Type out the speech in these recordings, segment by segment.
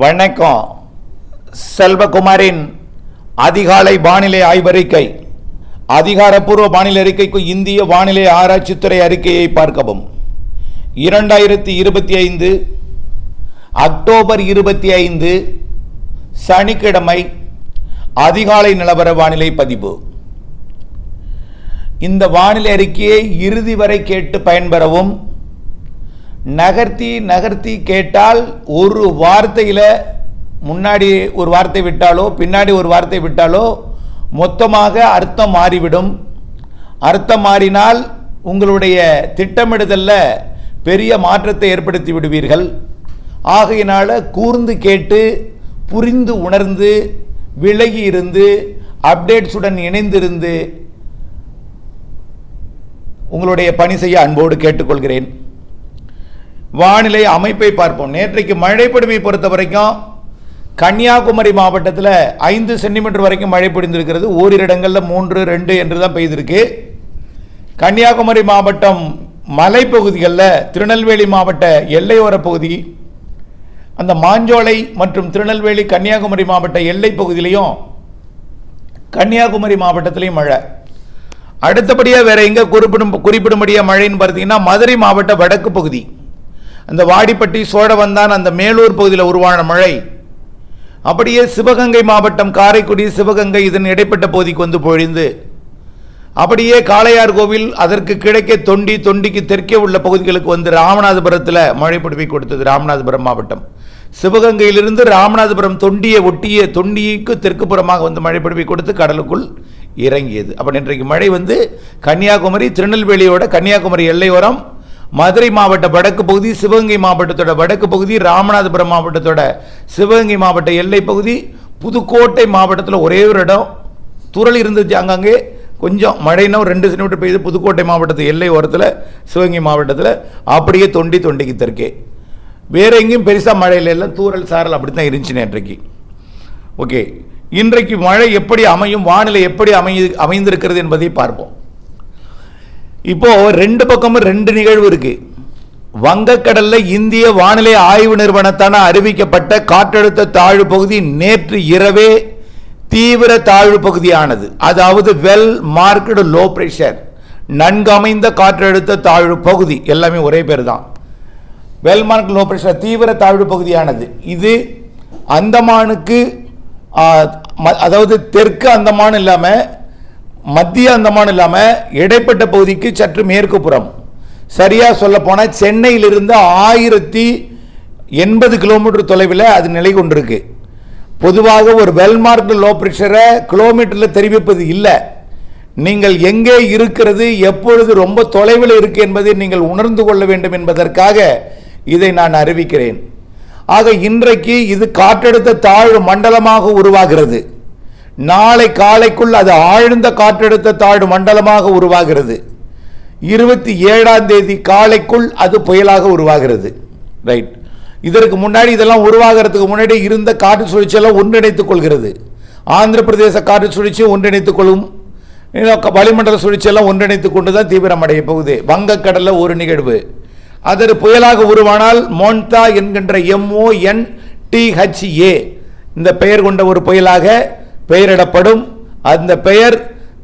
வணக்கம். செல்வகுமாரின் அதிகாலை வானிலை ஆய்வறிக்கை. அதிகாரப்பூர்வ வானிலை அறிக்கைக்கு இந்திய வானிலை ஆராய்ச்சித்துறை அறிக்கையை பார்க்கவும். இரண்டாயிரத்தி இருபத்தி ஐந்து அக்டோபர் இருபத்தி ஐந்து சனிக்கிழமை அதிகாலை நிலவர வானிலை பதிவு. இந்த வானிலை அறிக்கையை இறுதி வரை கேட்டு பயன்பெறவும் நகர்த்தி நகர்த்தி கேட்டால் ஒரு வார்த்தையில் முன்னாடி ஒரு வார்த்தை விட்டாலோ பின்னாடி ஒரு வார்த்தை விட்டாலோ மொத்தமாக அர்த்தம் மாறிவிடும். அர்த்தம் மாறினால் உங்களுடைய திட்டமிடுதலில் பெரிய மாற்றத்தை ஏற்படுத்தி விடுவீர்கள். ஆகையினால் கூர்ந்து கேட்டு புரிந்து உணர்ந்து விலகி இருந்து அப்டேட்ஸுடன் இணைந்திருந்து உங்களுடைய பணி செய்ய அன்போடு கேட்டுக்கொள்கிறேன். வானிலை அமைப்பை பார்ப்போம். நேற்றைக்கு மழைப்படுமை பொறுத்த வரைக்கும் கன்னியாகுமரி மாவட்டத்தில் ஐந்து சென்டிமீட்டர் வரைக்கும் மழை பொழிந்திருக்கிறது. ஓரிரு இடங்களில் மூன்று ரெண்டு என்று தான் பெய்திருக்கு. கன்னியாகுமரி மாவட்டம் மலைப்பகுதிகளில் திருநெல்வேலி மாவட்ட எல்லையோர பகுதி அந்த மாஞ்சோலை மற்றும் திருநெல்வேலி கன்னியாகுமரி மாவட்ட எல்லை பகுதியிலையும் கன்னியாகுமரி மாவட்டத்திலையும் மழை. அடுத்தபடியாக வேற எங்கே குறிப்பிடும் குறிப்பிடும்படியாக மழைன்னு பார்த்தீங்கன்னா மதுரை மாவட்ட வடக்கு பகுதி. அந்த வாடிப்பட்டி சோழவந்தான் அந்த மேலூர் பகுதியில் உருவான மழை. அப்படியே சிவகங்கை மாவட்டம் காரைக்குடி சிவகங்கை இதன் இடைப்பட்ட பகுதிக்கு வந்து பொழிந்து அப்படியே காளையார் கோவில் அதற்கு கிழக்கே தொண்டி தொண்டிக்கு தெற்கே உள்ள பகுதிகளுக்கு வந்து ராமநாதபுரத்தில் மழை பொழிவை கொடுத்தது ராமநாதபுரம் மாவட்டம். சிவகங்கையிலிருந்து ராமநாதபுரம் தொண்டியை ஒட்டிய தொண்டிக்கு தெற்கு புறமாக வந்து மழை பொழிவை கொடுத்து கடலுக்குள் இறங்கியது. அப்போ இன்றைக்கு மழை வந்து கன்னியாகுமரி திருநெல்வேலியோட கன்னியாகுமரி எல்லையோரம் மதுரை மாவட்ட வடக்கு பகுதி சிவகங்கை மாவட்டத்தோட வடக்கு பகுதி ராமநாதபுரம் மாவட்டத்தோட சிவகங்கை மாவட்ட எல்லை பகுதி புதுக்கோட்டை மாவட்டத்தில் ஒரே ஒரு இடம். துறல் இருந்துச்சு அங்கங்கே. கொஞ்சம் மழைனா ரெண்டு சென்டிமீட்டர் பெய்யுது புதுக்கோட்டை மாவட்டத்து எல்லை ஓரத்தில் சிவகங்கை மாவட்டத்தில் அப்படியே தொண்டி தொண்டிக்கு தெற்கே வேற எங்கேயும் பெருசாக மழையில எல்லாம் தூரல் சாரல் அப்படி தான் இருந்துச்சு நேற்றைக்கு. ஓகே. இன்றைக்கு மழை எப்படி அமையும் வானிலை எப்படி அமைய அமைந்திருக்கிறது என்பதை பார்ப்போம். இப்போது ரெண்டு பக்கமும் ரெண்டு நிகழ்வு இருக்குது வங்கக்கடல்ல இந்திய வானிலை ஆய்வு நிறுவனத்தான அறிவிக்கப்பட்ட காற்றழுத்த தாழ்வு பகுதி நேற்று இரவே தீவிர தாழ்வு பகுதியானது. அதாவது வெல் மார்க்கடு லோ ப்ரெஷர் நன்கமைந்த காற்றழுத்த தாழ்வு பகுதி. எல்லாமே ஒரே பேர் தான் வெல் மார்க் லோ ப்ரெஷர் தீவிர தாழ்வு பகுதியானது. இது அந்தமானுக்கு ம- அதாவது தெற்கு அந்தமான் இல்லாமல் மத்திய அந்தமான் இல்லாமல் இடைப்பட்ட பகுதிக்கு சற்று மேற்கு புறம். சரியாக சொல்ல போனால் சென்னையிலிருந்து ஆயிரத்தி எண்பது கிலோமீட்டர் தொலைவில் அது நிலை கொண்டிருக்கு. பொதுவாக ஒரு வெல்மார்க் லோ ப்ரெஷரை கிலோமீட்டரில் தெரிவிப்பது இல்லை. நீங்கள் எங்கே இருக்கிறது எப்பொழுது ரொம்ப தொலைவில் இருக்கு என்பதை நீங்கள் உணர்ந்து கொள்ள வேண்டும் என்பதற்காக இதை நான் அறிவிக்கிறேன். ஆக இன்றைக்கு இது காற்றழுத்த தாழ்வு மண்டலமாக உருவாகிறது. நாளை காலைக்குள் அது ஆழ்ந்த காற்றழுத்த தாழ்வு மண்டலமாக உருவாகிறது. இருபத்தி ஏழாம் தேதி காலைக்குள் அது புயலாக உருவாகிறது. ரைட் இதற்கு முன்னாடி இதெல்லாம் உருவாகிறதுக்கு முன்னாடி இருந்த காற்று சுழற்சியெல்லாம் ஒன்றிணைத்துக் கொள்கிறது. ஆந்திர பிரதேச காற்று சுழற்சியும் ஒன்றிணைத்துக் கொள்ளும் க- வளிமண்டல சுழற்சியெல்லாம் ஒன்றிணைத்துக் கொண்டு தான் தீவிரமடைய போகுது. வங்கக்கடலில் ஒரு நிகழ்வு. அதற்கு புயலாக உருவானால் மோன்தா என்கின்ற எம்ஓஎன் டிஹெச்ஏ இந்த பெயர் கொண்ட ஒரு புயலாக பெயரிடப்படும். அந்த பெயர்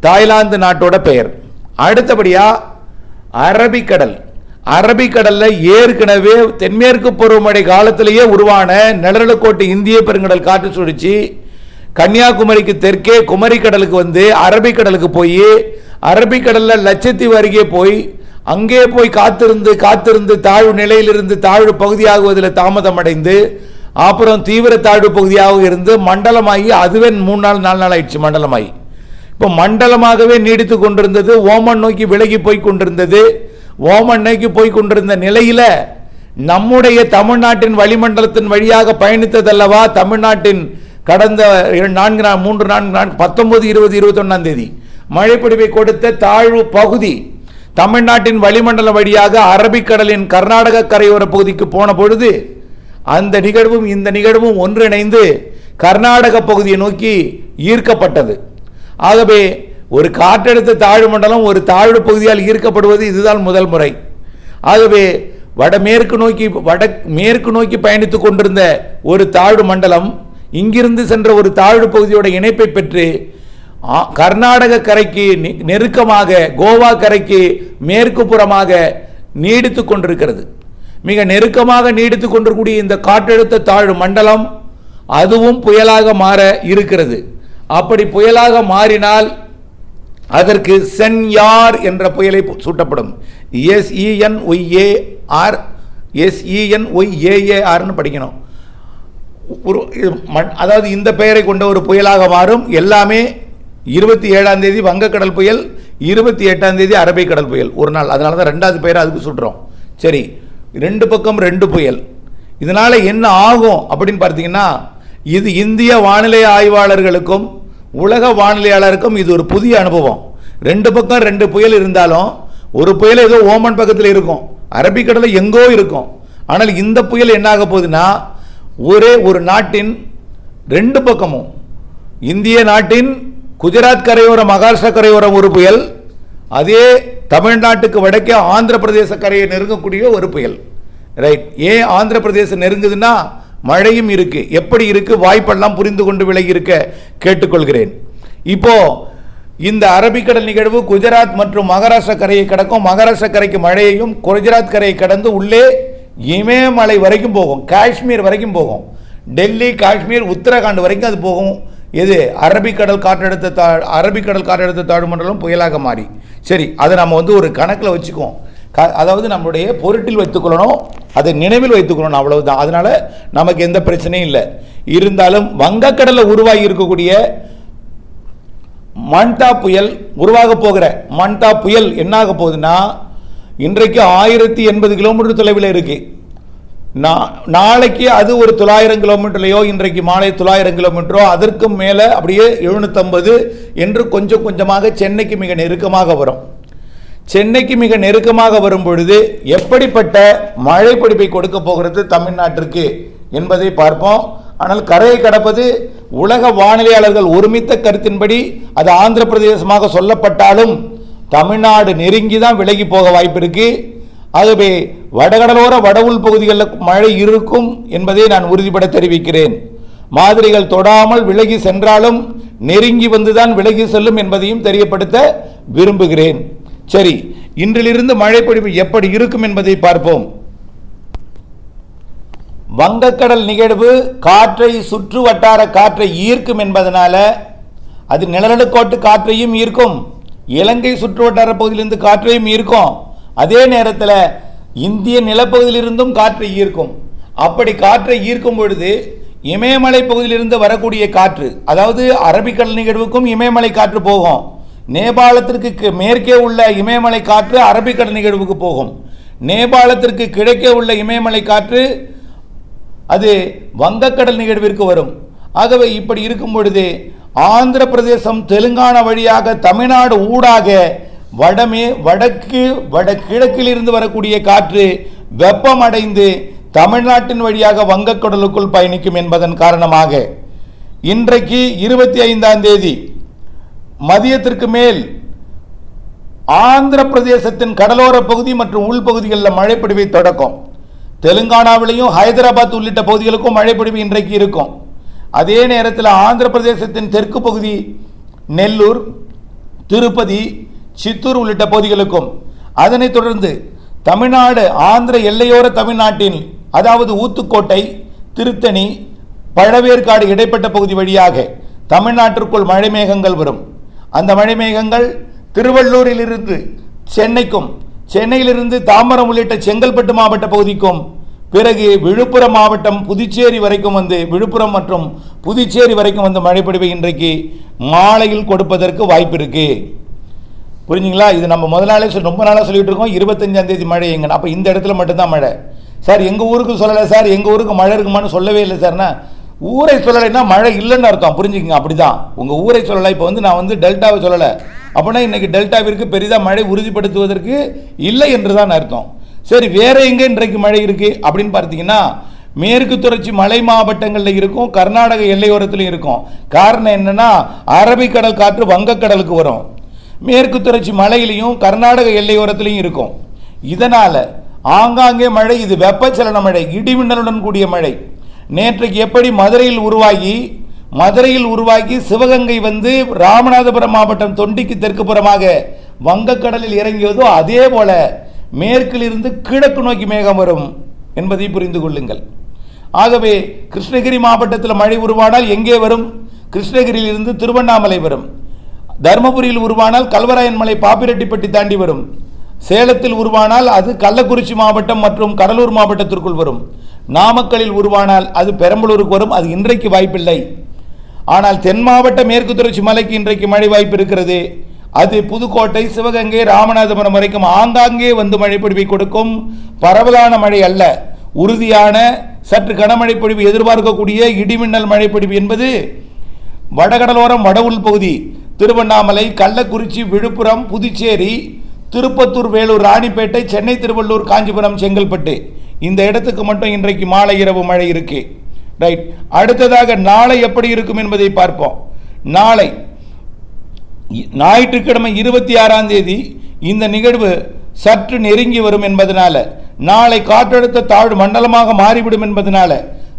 தாய்லாந்து நாட்டோட பெயர். அடுத்தபடியாக அரபிக்கடல். அரபிக்கடலில் ஏற்கனவே தென்மேற்கு பருவமழை காலத்திலேயே உருவான நிழலுக்கோட்டு இந்திய பெருங்கடல் காற்று சுழிச்சு கன்னியாகுமரிக்கு தெற்கே குமரிக்கடலுக்கு வந்து அரபிக்கடலுக்கு போய் அரபிக்கடலில் லட்சத்தீவு அருகே போய் அங்கே போய் காத்திருந்து காத்திருந்து தாழ்வு நிலையிலிருந்து தாழ்வு பகுதியாகுவதில் தாமதம் அடைந்து அப்புறம் தீவிர தாழ்வு பகுதியாக இருந்து மண்டலமாகி அதுவே மூணு நாள் நாலு நாள் ஆயிடுச்சு மண்டலமாகி. இப்போ மண்டலமாகவே நீடித்து கொண்டிருந்தது ஓமன் நோக்கி விலகி போய் கொண்டிருந்தது. ஓமன் நோக்கி போய் கொண்டிருந்த நிலையில் நம்முடைய தமிழ்நாட்டின் வளிமண்டலத்தின் வழியாக பயணித்ததல்லவா? தமிழ்நாட்டின் கடந்த நான்கு நாள் மூன்று நான்கு நான்கு பத்தொன்பது இருபது இருபத்தொன்னாம் தேதி மழைப்பிடிவை கொடுத்த தாழ்வு பகுதி தமிழ்நாட்டின் வளிமண்டலம் வழியாக அரபிக்கடலின் கர்நாடக கரையோர பகுதிக்கு போன பொழுது அந்த நிகழ்வும் இந்த நிகழ்வும் ஒன்றிணைந்து கர்நாடக பகுதியை நோக்கி ஈர்க்கப்பட்டது. ஆகவே ஒரு காற்றழுத்த தாழ்வு மண்டலம் ஒரு தாழ்வு பகுதியால் ஈர்க்கப்படுவது இதுதான் முதல் முறை. ஆகவே வடமேற்கு நோக்கி வட மேற்கு நோக்கி பயணித்துக் கொண்டிருந்த ஒரு தாழ்வு மண்டலம் இங்கிருந்து சென்ற ஒரு தாழ்வு பகுதியோட இணைப்பை பெற்று கர்நாடக கரைக்கு நெருக்கமாக கோவா கரைக்கு மேற்கு புறமாக நீடித்துக் கொண்டிருக்கிறது. மிக நெருக்கமாக நீடித்துக் கொண்டிருக்கூடிய இந்த காற்றழுத்த தாழ்வு மண்டலம் அதுவும் புயலாக மாற இருக்கிறது. அப்படி புயலாக மாறினால் அதற்கு சென்யார் என்ற புயலை சூட்டப்படும். எஸ்இஎன் ஒய்ஏஆர் எஸ்இஎன் ஒய்ஏஏஆர்னு படிக்கணும். ஒரு அதாவது இந்த பெயரை கொண்ட ஒரு புயலாக மாறும். எல்லாமே இருபத்தி ஏழாம் தேதி வங்கக்கடல் புயல் இருபத்தி எட்டாம் தேதி அரபிக்கடல் புயல். ஒரு நாள் அதனால தான் ரெண்டாவது பெயரை அதுக்கு சுட்டுறோம். சரி ரெண்டு பக்கம் ரெண்டு புயல். இதனால் என்ன ஆகும் அப்படின்னு பார்த்தீங்கன்னா இது இந்திய வானிலை ஆய்வாளர்களுக்கும் உலக வானிலையாளருக்கும் இது ஒரு புதிய அனுபவம். ரெண்டு பக்கம் ரெண்டு புயல் இருந்தாலும் ஒரு புயல் ஏதோ ஓமன் பக்கத்தில் இருக்கும் அரபிக்கடலில் எங்கோ இருக்கும். ஆனால் இந்த புயல் என்னாக போகுதுன்னா ஒரே ஒரு நாட்டின் ரெண்டு பக்கமும் இந்திய நாட்டின் குஜராத் கரையோரம் மகாராஷ்டிரா கரையோரம் ஒரு புயல் அதே தமிழ்நாட்டுக்கு வடக்கே ஆந்திர பிரதேச கரையை நெருங்கக்கூடிய ஒரு புயல். ரைட் ஏன் ஆந்திர பிரதேசம் நெருங்குதுன்னா மழையும் இருக்கு. எப்படி இருக்கு? வாய்ப்பெல்லாம் புரிந்து கொண்டு விலகி இருக்க கேட்டுக்கொள்கிறேன். இப்போ இந்த அரபிக்கடல் நிகழ்வு குஜராத் மற்றும் மகாராஷ்டிரா கரையை கடக்கும். மகாராஷ்டிரா கரைக்கு மழையையும் குஜராத் கரையை கடந்து உள்ளே இமயமலை வரைக்கும் போகும். காஷ்மீர் வரைக்கும் போகும். டெல்லி காஷ்மீர் உத்தரகாண்ட் வரைக்கும் அது போகும். எது? அரபிக்கடல் காற்றழுத்த தா அரபிக்கடல் காற்றழுத்த தாழ்வு மண்டலம் புயலாக மாறி. சரி அதை நம்ம வந்து ஒரு கணக்கில் வச்சுக்குவோம். க- அதாவது நம்முடைய பொருட்டில் வைத்துக்கொள்ளணும் அதை நினைவில் வைத்துக்கொள்ளணும் அவ்வளவுதான். அதனால் நமக்கு எந்த பிரச்சனையும் இல்லை. இருந்தாலும் வங்கக்கடலில் உருவாகி இருக்கக்கூடிய மண்டா புயல் உருவாக போகிற மண்டா புயல் என்னாக போகுதுன்னா இன்றைக்கு ஆயிரத்தி எண்பது கிலோமீட்டர் தொலைவில் இருக்குது நாளைக்கு அது ஒரு தொள்ளாயிரம் கிலோமீட்டர்லையோ இன்றைக்கு மாலை தொள்ளாயிரம் கிலோமீட்டரோ அதற்கும் மேலே அப்படியே எழுநூற்றம்பது என்று கொஞ்சம் கொஞ்சமாக சென்னைக்கு மிக நெருக்கமாக வரும். சென்னைக்கு மிக நெருக்கமாக வரும் பொழுது எப்படிப்பட்ட மழை பிடிப்பை கொடுக்க போகிறது தமிழ்நாட்டிற்கு என்பதை பார்ப்போம். ஆனால் கரையை கடப்பது உலக வானிலையாளர்கள் ஒருமித்த கருத்தின்படி அது ஆந்திர பிரதேசமாக சொல்லப்பட்டாலும் தமிழ்நாடு நெருங்கி தான் விலகி போக வாய்ப்பு இருக்குது ஆகவே வடகடலோர வட உள் பகுதிகளில் மழை இருக்கும் என்பதை நான் உறுதிபட தெரிவிக்கிறேன். மாதிரிகள் தொடாமல் விலகி சென்றாலும் நெருங்கி வந்துதான் விலகி செல்லும் என்பதையும் தெரியப்படுத்த விரும்புகிறேன். சரி இன்றிலிருந்து மழை பொழிவு எப்படி இருக்கும் என்பதை பார்ப்போம். வங்கக்கடல் நிகழ்வு காற்றை சுற்று வட்டார காற்றை ஈர்க்கும் என்பதனால அது நிலநடுக்கோட்டு காற்றையும் ஈர்க்கும். இலங்கை சுற்று வட்டார பகுதியிலிருந்து காற்றையும் ஈர்க்கும். அதே நேரத்தில் இந்திய நிலப்பகுதியிலிருந்தும் காற்றை ஈர்க்கும். அப்படி காற்றை ஈர்க்கும் பொழுது இமயமலை பகுதியிலிருந்து வரக்கூடிய காற்று அதாவது அரபிக்கடல் நிகழ்வுக்கும் இமயமலை காற்று போகும். நேபாளத்திற்கு மேற்கே உள்ள இமயமலை காற்று அரபிக்கடல் நிகழ்வுக்கு போகும். நேபாளத்திற்கு கிழக்கே உள்ள இமயமலை காற்று அது வங்கக்கடல் நிகழ்விற்கு வரும். ஆகவே இப்படி இருக்கும் பொழுது ஆந்திர பிரதேசம் தெலுங்கானா வழியாக தமிழ்நாடு ஊடாக வடமே வடக்கு வடகிழக்கில் இருந்து வரக்கூடிய காற்று வெப்பமடைந்து தமிழ்நாட்டின் வழியாக வங்கக்கடலுக்குள் பயணிக்கும் என்பதன் காரணமாக இன்றைக்கு இருபத்தி ஐந்தாம் தேதி மதியத்திற்கு மேல் ஆந்திர பிரதேசத்தின் கடலோர பகுதி மற்றும் உள்பகுதிகளில் மழைப்பிடிவை தொடக்கம். தெலுங்கானாவிலையும் ஹைதராபாத் உள்ளிட்ட பகுதிகளுக்கும் மழைப்பிடிவு இன்றைக்கு இருக்கும். அதே நேரத்தில் ஆந்திர பிரதேசத்தின் தெற்கு பகுதி நெல்லூர் திருப்பதி சித்தூர் உள்ளிட்ட பகுதிகளுக்கும். அதனைத் தொடர்ந்து தமிழ்நாடு ஆந்திர எல்லையோர தமிழ்நாட்டின் அதாவது ஊத்துக்கோட்டை திருத்தணி பழவேற்காடு இடைப்பட்ட பகுதி வழியாக தமிழ்நாட்டிற்குள் மழை மேகங்கள் வரும். அந்த மழை மேகங்கள் திருவள்ளூரிலிருந்து சென்னைக்கும் சென்னையிலிருந்து தாம்பரம் உள்ளிட்ட செங்கல்பட்டு மாவட்ட பகுதிக்கும் பிறகு விழுப்புரம் மாவட்டம் புதுச்சேரி வரைக்கும் வந்து விழுப்புரம் மற்றும் புதுச்சேரி வரைக்கும் வந்து மழைப்பொழிவை இன்றைக்கு மாலையில் கொடுப்பதற்கு வாய்ப்பு இருக்குது புரிஞ்சுங்களா? இது நம்ம முதல் நாளே சொல்லி ரொம்ப நாளாக சொல்லிட்டு இருக்கோம். இருபத்தஞ்சாந்தேதி மழை எங்கே அப்போ இந்த இடத்துல மட்டும்தான் மழை. சார் எங்கள் ஊருக்கு சொல்லலை சார்? எங்கள் ஊருக்கு மழை இருக்குமான்னு சொல்லவே இல்லை சார்னா ஊரை சொல்லலைன்னா மழை இல்லைன்னு அர்த்தம். புரிஞ்சுக்கங்க அப்படிதான். உங்கள் ஊரை சொல்லலை. இப்போ வந்து நான் வந்து டெல்டாவை சொல்லலை. அப்படின்னா இன்னைக்கு டெல்டாவிற்கு பெரிதாக மழை உறுதிப்படுத்துவதற்கு இல்லை என்று தான் அர்த்தம். சரி வேற எங்கே இன்றைக்கு மழை இருக்குது அப்படின்னு பார்த்தீங்கன்னா மேற்கு தொடர்ச்சி மலை மாவட்டங்களில் இருக்கும். கர்நாடக எல்லையோரத்துலையும் இருக்கும். காரணம் என்னென்னா அரபிக்கடல் காற்று வங்கக்கடலுக்கு வரும். மேற்கு தொடர்ச்சி மலையிலையும் கர்நாடக எல்லையோரத்திலையும் இருக்கும். இதனால் ஆங்காங்கே மழை இது வெப்பச்சலன மழை இடிமின்னலுடன் கூடிய மழை. நேற்றைக்கு எப்படி மதுரையில் உருவாகி மதுரையில் உருவாகி சிவகங்கை வந்து ராமநாதபுரம் மாவட்டம் தொண்டிக்கு தெற்கு புறமாக வங்கக்கடலில் இறங்கியதோ அதே போல மேற்கிலிருந்து கிழக்கு நோக்கி மேகம் வரும் என்பதை புரிந்து கொள்ளுங்கள். ஆகவே கிருஷ்ணகிரி மாவட்டத்தில் மழை உருவானால் எங்கே வரும்? கிருஷ்ணகிரியிலிருந்து திருவண்ணாமலை வரும். தருமபுரியில் உருவானால் கல்வராயன் மலை பாப்பிரெட்டிப்பட்டி தாண்டி வரும். சேலத்தில் உருவானால் அது கள்ளக்குறிச்சி மாவட்டம் மற்றும் கடலூர் மாவட்டத்திற்குள் வரும். நாமக்கலில் உருவானால் அது பெரம்பலூருக்கு வரும். அது இன்றைக்கு வாய்ப்பில்லை. ஆனால் தென் மாவட்ட மேற்கு தொடர்ச்சி மலைக்கு இன்றைக்கு மழை வாய்ப்பு இருக்கிறது. அது புதுக்கோட்டை சிவகங்கை ராமநாதபுரம் வரைக்கும் ஆங்காங்கே வந்து மழை பொழிவை கொடுக்கும் பரவலான மழை அல்ல. உறுதியான சற்று கனமழை பொழிவு எதிர்பார்க்கக்கூடிய இடிமின்னல் மழை பொழிவு என்பது வடகடலோரம் வட உள் பகுதி திருவண்ணாமலை கள்ளக்குறிச்சி விழுப்புரம் புதுச்சேரி திருப்பத்தூர் வேலூர் ராணிப்பேட்டை சென்னை திருவள்ளூர் காஞ்சிபுரம் செங்கல்பட்டு. இந்த இடத்துக்கு மட்டும் இன்றைக்கு மாலை இரவு மழை இருக்கு. ரைட் அடுத்ததாக நாளை எப்படி இருக்கும் என்பதை பார்ப்போம். நாளை ஞாயிற்றுக்கிழமை இருபத்தி ஆறாம் தேதி இந்த நிகழ்வு சற்று நெருங்கி வரும் என்பதனால நாளை காற்றழுத்த தாழ்வு மண்டலமாக மாறிவிடும் என்பதனால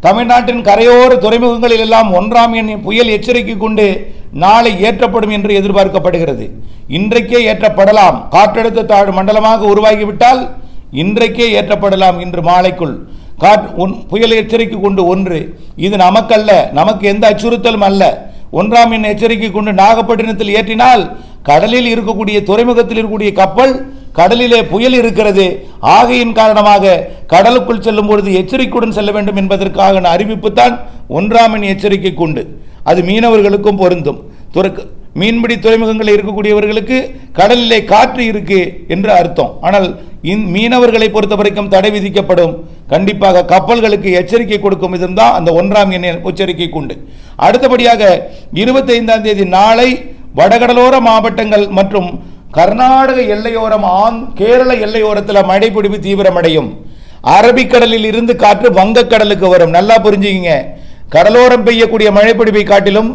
தமிழ்நாட்டின் கரையோர துறைமுகங்களில் எல்லாம் ஒன்றாம் எண் புயல் எச்சரிக்கை கொண்டு நாளை ஏற்றப்படும் என்று எதிர்பார்க்கப்படுகிறது. இன்றைக்கே ஏற்றப்படலாம். காற்றழுத்த தாழ்வு மண்டலமாக உருவாகிவிட்டால் இன்றைக்கே ஏற்றப்படலாம் இன்று மாலைக்குள். காட் உன் புயல் எச்சரிக்கை கொண்டு ஒன்று. இது நமக்கல்ல. நமக்கு எந்த அச்சுறுத்தலும் அல்ல. ஒன்றாம் எண் எச்சரிக்கை கொண்டு நாகப்பட்டினத்தில் ஏற்றினால் கடலில் இருக்கக்கூடிய துறைமுகத்தில் இருக்கக்கூடிய கப்பல் கடலிலே புயல் இருக்கிறது. ஆகையின் காரணமாக கடலுக்குள் செல்லும் பொழுது எச்சரிக்கையுடன் செல்ல வேண்டும் என்பதற்காக அறிவிப்பு தான் ஒன்றாம் எண் எச்சரிக்கை கொண்டு. அது மீனவர்களுக்கும் பொருந்தும். துறக்கு மீன்பிடி துறைமுகங்களில் இருக்கக்கூடியவர்களுக்கு கடலிலே காற்று இருக்கு என்று அர்த்தம். ஆனால் இந் மீனவர்களை பொறுத்த வரைக்கும் தடை விதிக்கப்படும். கண்டிப்பாக கப்பல்களுக்கு எச்சரிக்கை கொடுக்கும் விதம் தான் அந்த ஒன்றாம் எண் எச்சரிக்கை கொண்டு. அடுத்தபடியாக இருபத்தைந்தாம் தேதி நாளை வடகடலோர மாவட்டங்கள் மற்றும் கர்நாடக எல்லையோரம் ஆந் கேரள எல்லையோரத்தில் மழை பிடிப்பு தீவிரமடையும். அரபிக்கடலில் இருந்து காற்று வங்கக்கடலுக்கு வரும். நல்லா புரிஞ்சுக்கிங்க. கடலோரம் பெய்யக்கூடிய மழைப்பிடிப்பை காட்டிலும்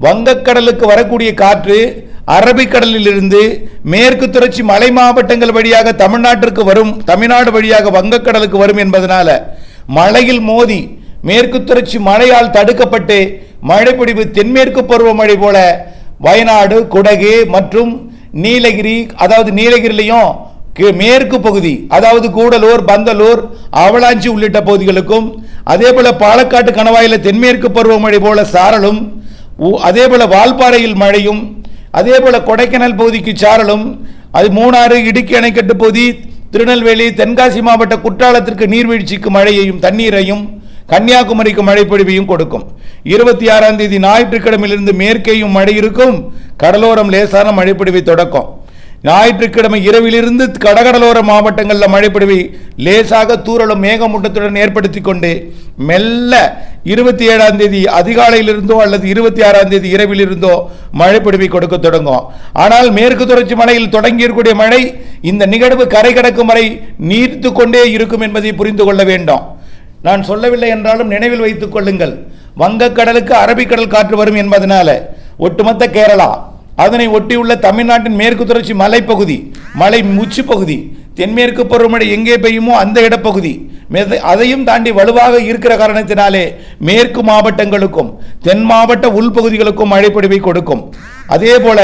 வங்கக்கடலுக்கு வரக்கூடிய காற்று அரபிக்கடலில் இருந்து மேற்கு தொடர்ச்சி மலை மாவட்டங்கள் வழியாக தமிழ்நாட்டிற்கு வரும் தமிழ்நாடு வழியாக வங்கக்கடலுக்கு வரும் என்பதனால மழையில் மோதி மேற்கு தொடர்ச்சி மழையால் தடுக்கப்பட்டு மழைப்பிடிப்பு தென்மேற்கு பருவமழை போல வயநாடு குடகு மற்றும் நீலகிரி அதாவது நீலகிரிலையும் மேற்கு பகுதி அதாவது கூடலூர் பந்தலூர் அவலாஞ்சி உள்ளிட்ட பகுதிகளுக்கும் அதே போல பாலக்காட்டு கணவாயில தென்மேற்கு பருவமழை போல சாரலும் உ- அதே போல வால்பாறையில் மழையும் அதே போல கொடைக்கானல் பகுதிக்கு சாரலும் அது மூணாறு இடுக்கி அணைக்கட்டு பகுதி திருநெல்வேலி தென்காசி மாவட்ட குற்றாலத்திற்கு நீர்வீழ்ச்சிக்கு மழையையும் தண்ணீரையும் கன்னியாகுமரிக்கு மழை பொழிவையும் கொடுக்கும். இருபத்தி ஆறாம் தேதி ஞாயிற்றுக்கிழமையிலிருந்து மேற்கேயும் மழை இருக்கும் கடலோரம் லேசான மழைப்பொழிவை தொடக்கும். ஞாயிற்றுக்கிழமை இரவிலிருந்து கடகடலோர மாவட்டங்களில் மழைப்பொழிவை லேசாக தூறலும் மேகமூட்டத்துடன் ஏற்படுத்தி கொண்டு மெல்ல இருபத்தி ஏழாம் தேதி அதிகாலையிலிருந்தோ அல்லது இருபத்தி ஆறாம் தேதி இரவிலிருந்தோ மழைப்பொழிவை கொடுக்க தொடங்கும். ஆனால் மேற்கு தொடர்ச்சி மலையில் தொடங்கியிருக்கக்கூடிய மழை இந்த நிகழ்வு கரை கடக்கும் வரை நீர்த்து கொண்டே இருக்கும் என்பதை புரிந்து கொள்ள வேண்டும். நான் சொல்லவில்லை என்றாலும் நினைவில் வைத்துக் கொள்ளுங்கள். வங்கக்கடலுக்கு அரபிக்கடல் காற்று வரும் என்பதனால ஒட்டுமொத்த கேரளா அதனை ஒட்டியுள்ள தமிழ்நாட்டின் மேற்கு தொடர்ச்சி மலைப்பகுதி மலை முச்சு பகுதி தென்மேற்கு பருவமழை எங்கே பெய்யுமோ அந்த இடப்பகுதி அதையும் தாண்டி வலுவாக இருக்கிற காரணத்தினாலே மேற்கு மாவட்டங்களுக்கும் தென் மாவட்ட உள்பகுதிகளுக்கும் மழைப்பொழிவை கொடுக்கும். அதே போல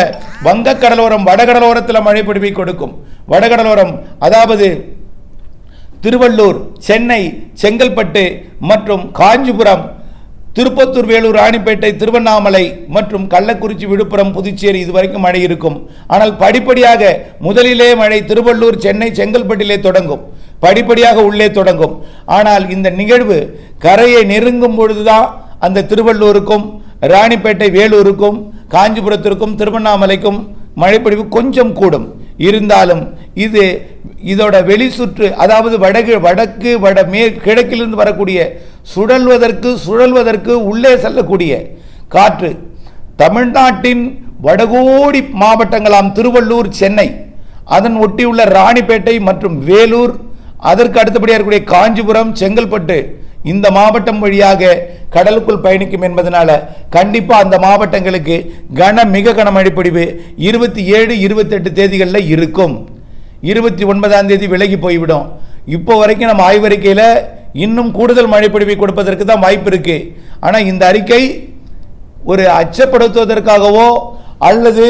வங்கக்கடலோரம் வடகடலோரத்தில் மழைப்பொழிவை கொடுக்கும். வடகடலோரம் அதாவது திருவள்ளூர் சென்னை செங்கல்பட்டு மற்றும் காஞ்சிபுரம் திருப்பத்தூர் வேலூர் ராணிப்பேட்டை திருவண்ணாமலை மற்றும் கள்ளக்குறிச்சி விழுப்புரம் புதுச்சேரி இதுவரைக்கும் மழை இருக்கும். ஆனால் படிப்படியாக முதலிலே மழை திருவள்ளூர் சென்னை செங்கல்பட்டிலே தொடங்கும். படிப்படியாக உள்ளே தொடங்கும். ஆனால் இந்த நிகழ்வு கரையை நெருங்கும் பொழுதுதான் அந்த திருவள்ளூருக்கும் ராணிப்பேட்டை வேலூருக்கும் காஞ்சிபுரத்திற்கும் திருவண்ணாமலைக்கும் மழைப்பொழிவு கொஞ்சம் கூடும். இருந்தாலும் இது இதோட வெளி சுற்று அதாவது வடகு வடக்கு வட மே கிழக்கிலிருந்து வரக்கூடிய சுழல்வதற்கு சுழல்வதற்கு உள்ளே செல்லக்கூடிய காற்று தமிழ்நாட்டின் வடகோடி மாவட்டங்களாம் திருவள்ளூர் சென்னை அதன் ஒட்டியுள்ள ராணிப்பேட்டை மற்றும் வேலூர் அதற்கு அடுத்தபடியாக இருக்கக்கூடிய காஞ்சிபுரம் செங்கல்பட்டு இந்த மாவட்டம் வழியாக கடலுக்குள் பயணிக்கும் என்பதனால கண்டிப்பாக அந்த மாவட்டங்களுக்கு கன மிக கன பொழிவு இருபத்தி ஏழு இருபத்தெட்டு தேதிகளில் இருக்கும். இருபத்தி ஒன்பதாம் தேதி விலகி போய்விடும். இப்போ வரைக்கும் நம்ம ஆய்வறிக்கையில் இன்னும் கூடுதல் மழைப்பிடிவை கொடுப்பதற்கு தான் வாய்ப்பு இருக்கு. ஆனால் இந்த அறிக்கை ஒரு அச்சப்படுத்துவதற்காகவோ அல்லது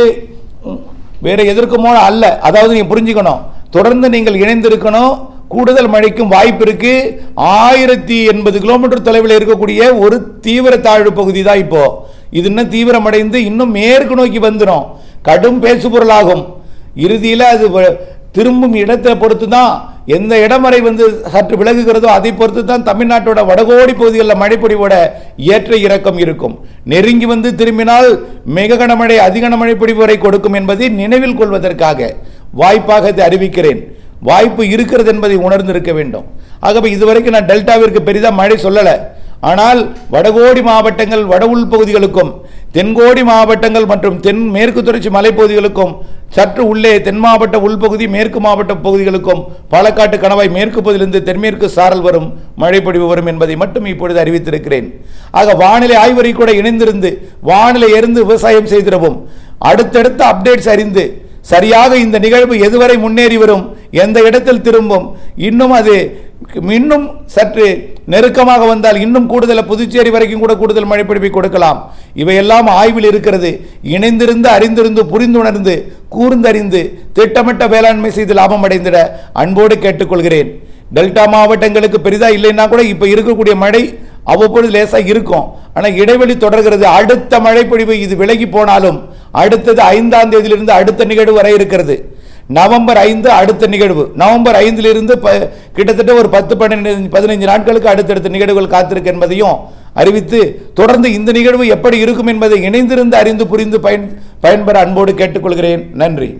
வேறு வேற எதற்குமோ அல்ல. அதாவது நீங்கள் புரிஞ்சுக்கணும். தொடர்ந்து நீங்கள் இணைந்திருக்கணும். கூடுதல் மழைக்கும் வாய்ப்பு இருக்கு. ஆயிரத்தி எண்பது கிலோமீட்டர் தொலைவில் இருக்கக்கூடிய ஒரு தீவிர தாழ்வு பகுதி தான் இப்போ. இது இன்னும் தீவிரமடைந்து இன்னும் மேற்கு நோக்கி வந்துடும் கடும் பேசுபொருளாகும். இறுதியில் அது திரும்பும் இடத்தை பொறுத்து தான் எந்த இடமறை வந்து சற்று விலகுகிறதோ அதை பொறுத்து தான் தமிழ்நாட்டோட வடகோடி பகுதிகளில் மழைப்பொடிவோட ஏற்ற இறக்கம் இருக்கும். நெருங்கி வந்து திரும்பினால் மிக கனமழை அதிக கனமழை பொழிவு கொடுக்கும் என்பதை நினைவில் கொள்வதற்காக வாய்ப்பாக இதை அறிவிக்கிறேன். வாய்ப்பு இருக்கிறது என்பதை உணர்ந்திருக்க வேண்டும். ஆகவே இதுவரைக்கும் நான் டெல்டாவிற்கு பெரிதாக மழை சொல்லலை. ஆனால் வடகோடி மாவட்டங்கள் வட உள் பகுதிகளுக்கும் தென்கோடி மாவட்டங்கள் மற்றும் தென் மேற்கு தொடர்ச்சி மலைப்பகுதிகளுக்கும் சற்று உள்ளே தென் மாவட்ட உள்பகுதி மேற்கு மாவட்ட பகுதிகளுக்கும் பாலக்காட்டு கணவாய் மேற்கு பகுதியிலிருந்து தென்மேற்கு சாரல் வரும் மழைப்பொழிவு வரும் என்பதை மட்டும் இப்பொழுது அறிவித்திருக்கிறேன். ஆக வானிலை ஆய்வறை கூட இணைந்திருந்து வானிலை இருந்து விவசாயம் செய்திடவும். அடுத்தடுத்த அப்டேட்ஸ் அறிந்து சரியாக இந்த நிகழ்வு எதுவரை முன்னேறி வரும் எந்த இடத்தில் திரும்பும் இன்னும் அது இன்னும் சற்று நெருக்கமாக வந்தால் இன்னும் கூடுதல் புதுச்சேரி வரைக்கும் கூட கூடுதல் மழைப்பிடிப்பை கொடுக்கலாம். இவையெல்லாம் ஆய்வில் இருக்கிறது. இணைந்திருந்து அறிந்திருந்து புரிந்துணர்ந்து கூர்ந்தறிந்து திட்டமிட்ட வேளாண்மை செய்து லாபம் அடைந்திட அன்போடு கேட்டுக்கொள்கிறேன். டெல்டா மாவட்டங்களுக்கு பெரிதா இல்லைன்னா கூட இப்போ இருக்கக்கூடிய மழை அவ்வப்பொழுது லேசாக இருக்கும். ஆனால் இடைவெளி தொடர்கிறது. அடுத்த மழைப்பொழிவு இது விலகி போனாலும் அடுத்தது ஐந்தாம் தேதியிலிருந்து அடுத்த நிகழ்வு வரை இருக்கிறது. நவம்பர் ஐந்து அடுத்த நிகழ்வு. நவம்பர் ஐந்திலிருந்து ப கிட்டத்தட்ட ஒரு பத்து பன்னெண்டு பதினைஞ்சு நாட்களுக்கு அடுத்தடுத்த நிகழ்வுகள் காத்திருக்கு என்பதையும் அறிவித்து தொடர்ந்து இந்த நிகழ்வு எப்படி இருக்கும் என்பதை இணைந்திருந்து அறிந்து புரிந்து பயன் பயன்பெற அன்போடு கேட்டுக்கொள்கிறேன். நன்றி.